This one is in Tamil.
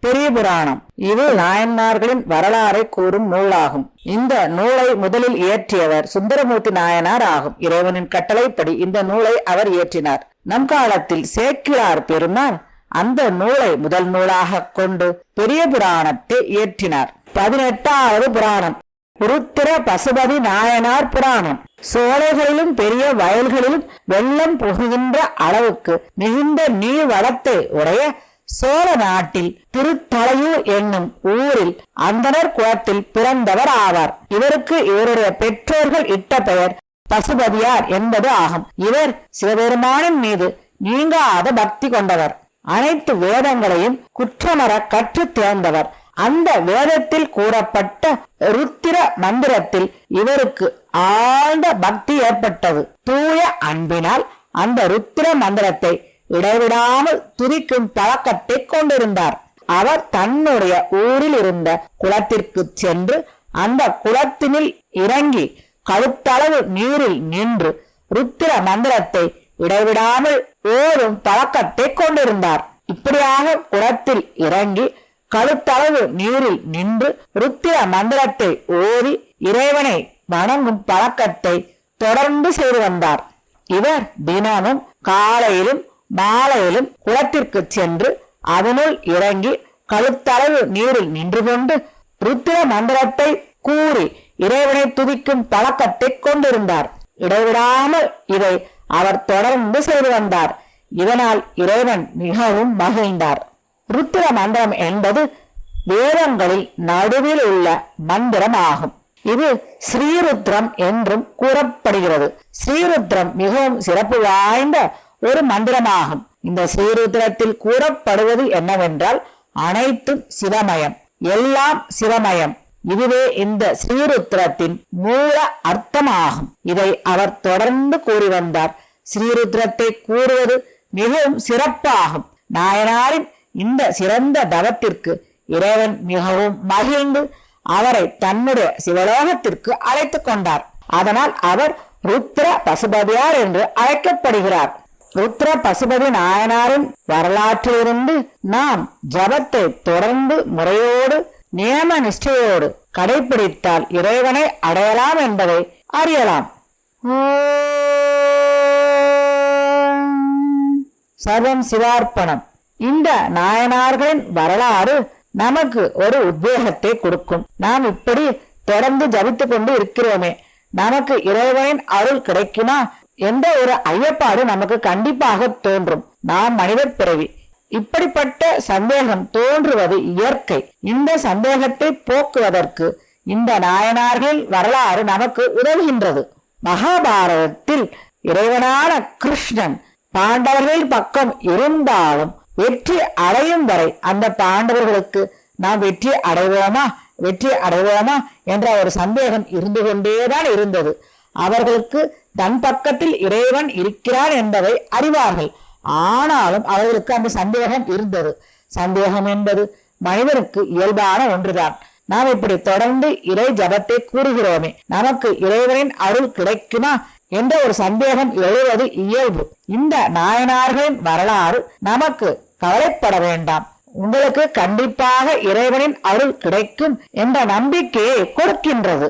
பெரிய புராணம். இது நாயன்மார்களின் வரலாறை கூறும் நூலாகும். இந்த நூலை முதலில் இயற்றியவர் சுந்தரமூர்த்தி நாயனார் ஆகும். இறைவனின் கட்டளைப்படி இந்த நூலை அவர் இயற்றினார். நம் காலத்தில் சேக்கிழார் பெருமான் அந்த நூலை முதல் நூலாக கொண்டு பெரிய புராணத்தை இயற்றினார். பதினெட்டாவது புராணம். உருத்திர பசுபதி நாயனார் புராணம். சோலைகளிலும் பெரிய வயல்களிலும் வெள்ளம் புகுகின்ற அளவுக்கு மிகுந்த நீர் வளத்தை உடைய சோழ நாட்டில் திருத்தலையூர் என்னும் ஊரில் அந்தனர் குலத்தில் பிறந்தவர் ஆவார். இவருக்கு இவருடைய பெற்றோர்கள் இட்ட பெயர் பசுபதியார் என்பது ஆகும். இவர் சிவபெருமானின் மீது நீங்காத பக்தி கொண்டவர். அனைத்து வேதங்களையும் குற்றமர கற்று தேர்ந்தவர். அந்த வேதத்தில் கூறப்பட்ட ருத்திர மந்திரத்தில் இவருக்கு ஆழ்ந்த பக்தி ஏற்பட்டது. தூய அன்பினால் அந்த ருத்திர மந்திரத்தை இடைவிடாமல் துதிக்கும் பழக்கத்தை கொண்டிருந்தார். அவர் தன்னுடைய ஊரில் இருந்த குளத்திற்கு சென்று அந்த குளத்தினில் இறங்கி கழுத்தளவு நீரில் நின்று ருத்திர மந்திரத்தை இடைவிடாமல் ஓடும் பழக்கத்தை கொண்டிருந்தார். இப்படியாக குளத்தில் இறங்கி கழுத்தளவு நீரில் நின்று ருத்திர மந்திரத்தை ஓதி இறைவனை வணங்கும் பழக்கத்தை தொடர்ந்து செய்து வந்தார். இவர் தினமும் காலையிலும் மாலையிலும் குளத்திற்கு சென்று அதனுள் இறங்கி கழுத்தளவு நீரில் நின்று கொண்டு ருத்திர மந்திரத்தை கூறி இறைவனை துதிக்கும் பழக்கத்தை கொண்டிருந்தார். இடைவிடாமல் இதை அவர் தொடர்ந்து செய்து வந்தார். இதனால் இறைவன் மிகவும் மகிழ்ந்தார். ருத்திர மந்திரம் என்பது வேதங்களில் நடுவில் உள்ள மந்திரம் ஆகும் இது ஸ்ரீருத்ரம் என்றும் கூறப்படுகிறது. ஸ்ரீருத்ரம் மிகவும் சிறப்பு வாய்ந்த ஒரு மந்திரமாகும். இந்த ஸ்ரீருத்ரத்தில் கூறப்படுவது என்னவென்றால் அனைத்தும் சிவமயம் எல்லாம் சிவமயம். இதுவே இந்த ஸ்ரீருத்ரத்தின் மூல அர்த்தமாகும். இதை அவர் தொடர்ந்து கூறி வந்தார். ஸ்ரீருத்ரத்தை கூறுவது மிகவும் சிறப்பாகும். நாயனாரின் இந்த சிறந்த தவத்திற்கு இறைவன் மிகவும் மகிழ்ந்து அவரை தன்னுடைய சிவலோகத்திற்கு அழைத்துக் கொண்டார். அதனால் அவர் ருத்ர பசுபதியார் என்று அழைக்கப்படுகிறார். ருத்ர பசுபதி நாயனாரின் வரலாற்றிலிருந்து நாம் ஜபத்தை தொடர்ந்து முறையோடு நியம நிஷ்டையோடு கடைபிடித்தால் இறைவனை அடையலாம் என்பதை அறியலாம். சர்வம் சிவார்ப்பணம். இந்த நாயனார்களின் வரலாறு நமக்கு ஒரு உத்வேகத்தை கொடுக்கும். நாம் இப்படி தொடர்ந்து ஜபித்து கொண்டு இருக்கிறோமே நமக்கு இறைவனின் அருள் கிடைக்குமா? என்ற ஒரு ஐயப்பாடு நமக்கு கண்டிப்பாக தோன்றும். நாம் மனித பிறவி. இப்படிப்பட்ட சந்தேகம் தோன்றுவது இயற்கை. இந்த சந்தேகத்தை போக்குவதற்கு இந்த நாயனார்கள் வரலாறு நமக்கு உதவுகின்றது. மகாபாரதத்தில் இறைவனான கிருஷ்ணன் பாண்டவர்கள் பக்கம் இருந்தாலும் வெற்றி அடையும் வரை அந்த பாண்டவர்களுக்கு நாம் வெற்றி அடைவோமா? வெற்றி அடைவோமா? என்ற ஒரு சந்தேகம் இருந்து கொண்டேதான் இருந்தது. அவர்களுக்கு தன் பக்கத்தில் இறைவன் இருக்கிறான் என்பதை அறிவார்கள். ஆனாலும் அவர்களுக்கு அந்த சந்தேகம் இருந்தது. சந்தேகம் என்பது மனிதனுக்கு இயல்பான ஒன்றுதான். நாம் இப்படி தொடர்ந்து இறை ஜபத்தை கூறுகிறோமே நமக்கு இறைவனின் அருள் கிடைக்குமா என்ற ஒரு சந்தேகம் எழுவது இயல்பு. இந்த நாயனார்களின் வரலாறு நமக்கு கவலைப்பட வேண்டாம். உங்களுக்கு கண்டிப்பாக இறைவனின் அருள் கிடைக்கும் என்ற நம்பிக்கையை கொடுக்கின்றது.